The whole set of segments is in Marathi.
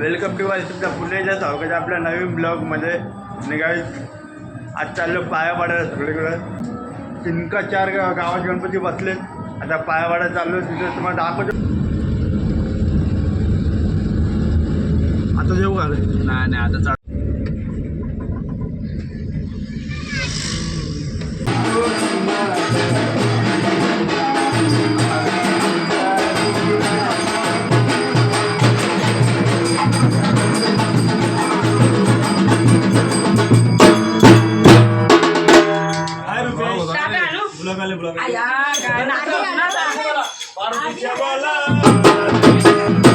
वेलकम टू वाय तुमच्या पुण्याच्या चौकाच्या आपल्या नवीन ब्लॉगमध्ये निघावी आज चाललो पाया पाडायला सगळीकडे तीन का चार गावात गणपती बसले आता पायावाड्या चाललो तिथे तुम्हाला दाखवतो. आता जेऊ का नाही नाही आता चाल काय रुपेश टाका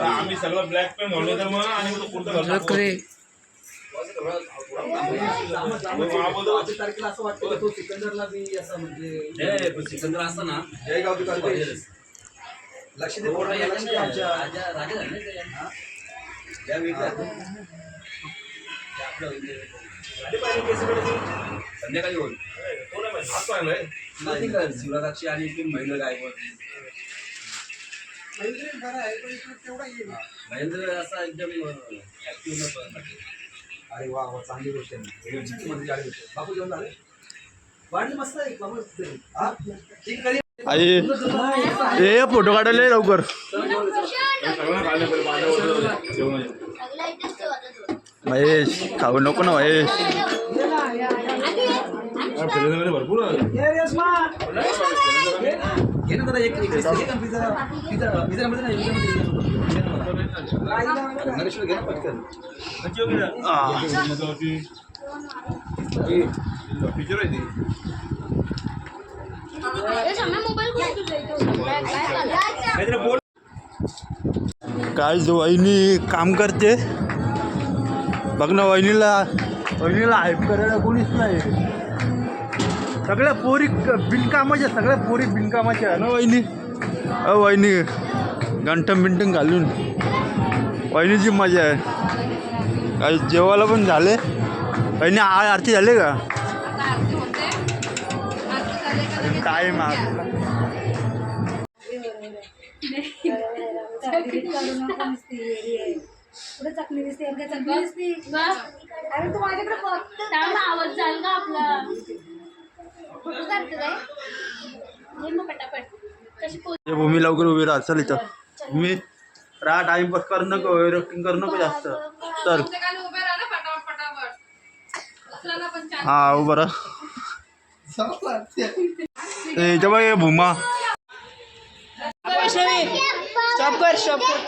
आम्ही सगळं ब्लॅक पेन घालून तर मग आणि कुर्ता तारखेला असं वाटतं की तो सिकंदरला बी असं म्हणजे सिकंदर राजा आमच्या राजा संध्याकाळी होईल शिवराजाची आणि ती गायकवाड महेंद्र असा एकदम ऍक्टिव्ह अरे वा वा चांगली गोष्ट आहे बापू जेवण झाले वाढली मस्त आहे ठीक आहे आई फोटो काढायला लवकर. महेश खाऊ नको ना महेश. भरपूर घे ना जरा एक घे ना पटकन. आहे ती काय जो वहिनी काम करते? बघ ना वहिनीला. वहिनीला हाईप करायला कोणीच नाही. सगळ्या पोरी बिनकामाच्या सगळ्या पोरी बिनकामाच्या आहे ना वहिनी? अ वहिनी गंठम बिंटम घालून. वहिनीची मजा आहे. काही जेवायला पण झाले. वहिनी आ आरती झाले का? टाईम आहे अरे तू माझ्याकडे फक्त आवाज चाल का आपला. भूमी लवकर उभी राहा. चल इथं. मी राहा टाइमपास करू नको रेक्टिंग करू नको जास्त. तर हा उभं राहा. बघ भूमा. वैष्णवी स्टॉप कर स्टॉप कर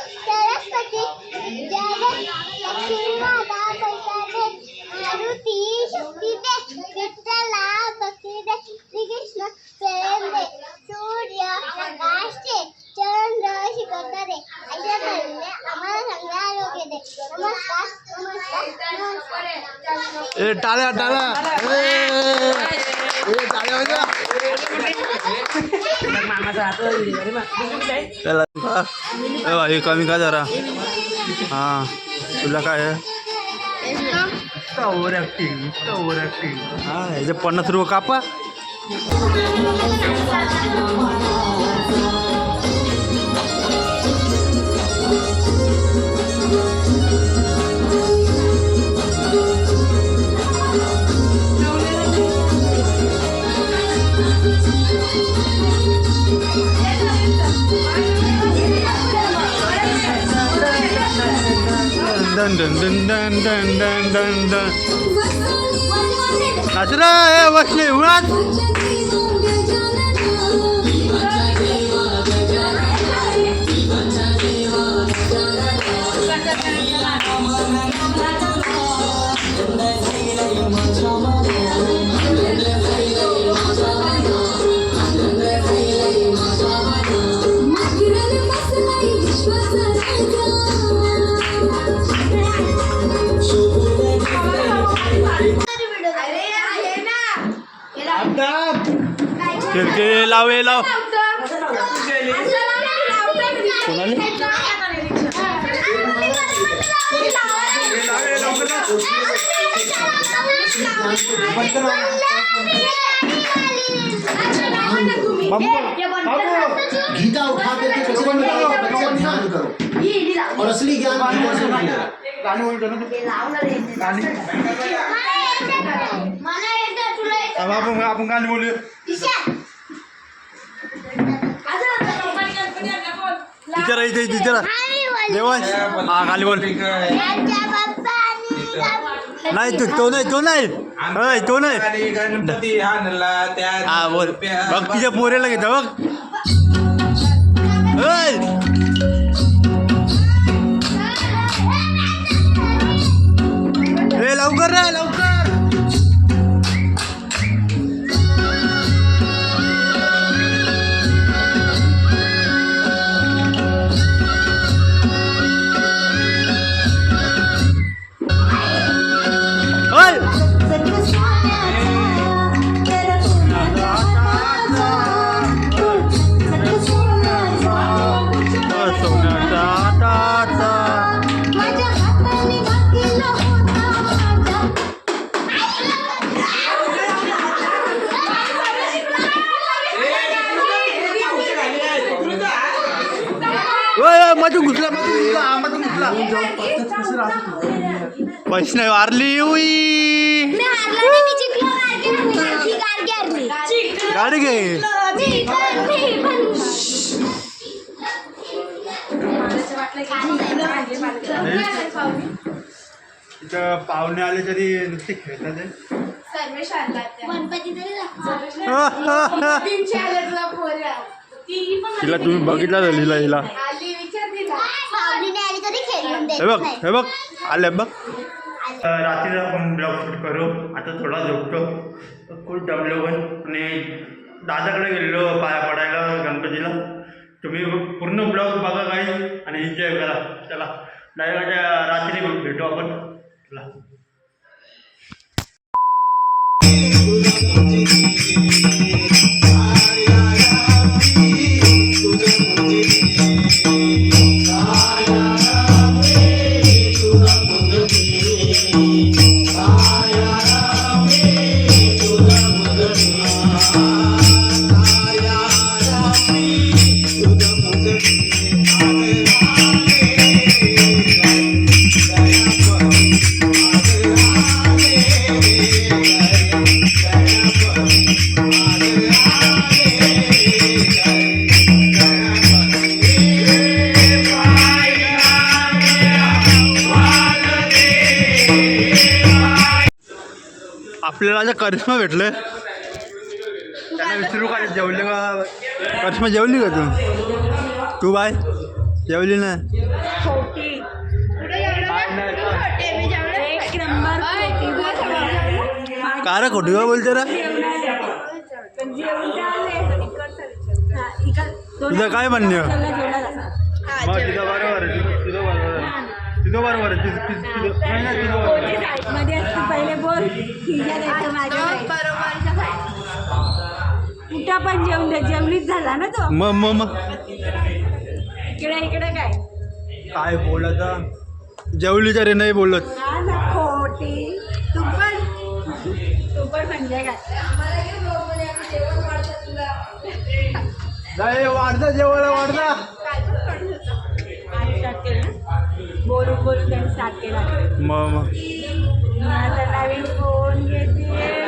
ए टाळ्या टाळ्या. ए, टाळ्या वाजवा. भाई कमी का जरा. हा तुला काय ओव्हर ॲक्टिंग ओव्हर ॲक्टिंग हा ह्याचे पन्नास रुपये कापा. Azra, Wesley, what? लाव हे लाव कोणाले? गीता उठा के बच्चे बच्चे ध्यान करो और असली ज्ञान गाने आपण गाणे बोलूया. टीचर आहे इथे टीचर देवांश। हा गाणी बोल। नाही तो तो नाही तो नाही। होय, तो नाही। गणपती आणला हा बोल. बघ तिच्या पोरेला घेतो बघ. होय. लवकर रे वैष्णव नाही वारली उई गाडी घे पाहुणे आले तरी नुसते खेळतात हिला तुम्ही बघितला का हिला हिला. हे बघ हे बघ आले बघ. रात्रीला आपण ब्लॉग शूट करू. आता थोडा झोपतो. खूप दमलो पण. आणि दादाकडे गेलेलो पाया पडायला गणपतीला. तुम्ही पूर्ण ब्लॉग बघा काही आणि एन्जॉय करा. चला. डायरेक्ट रात्री भेटू आपण. चला. आपल्याला आता करिश्मा भेटलं विचारू का जेवले का? करिश्मा जेवली का तू? तू बाय जेवली ना? का रे खोटी का बोलते रे? तुझं काय म्हणणं? मग तुझं बरोबर. कुठं पण जेवून दे. जेवलीच झाला ना तो? मग मग मग इकडे इकडे काय? काय बोलत जेवलीच्या रे नाही बोलत. हा ना खोटी. तू पण? तू पण म्हणजे काय? वाढता जेवायला वाढता. स्टार्ट केलं ना? बोलून बोलून त्यांनी स्टार्ट केला. मग मग मी आता नवीन फोन घेते.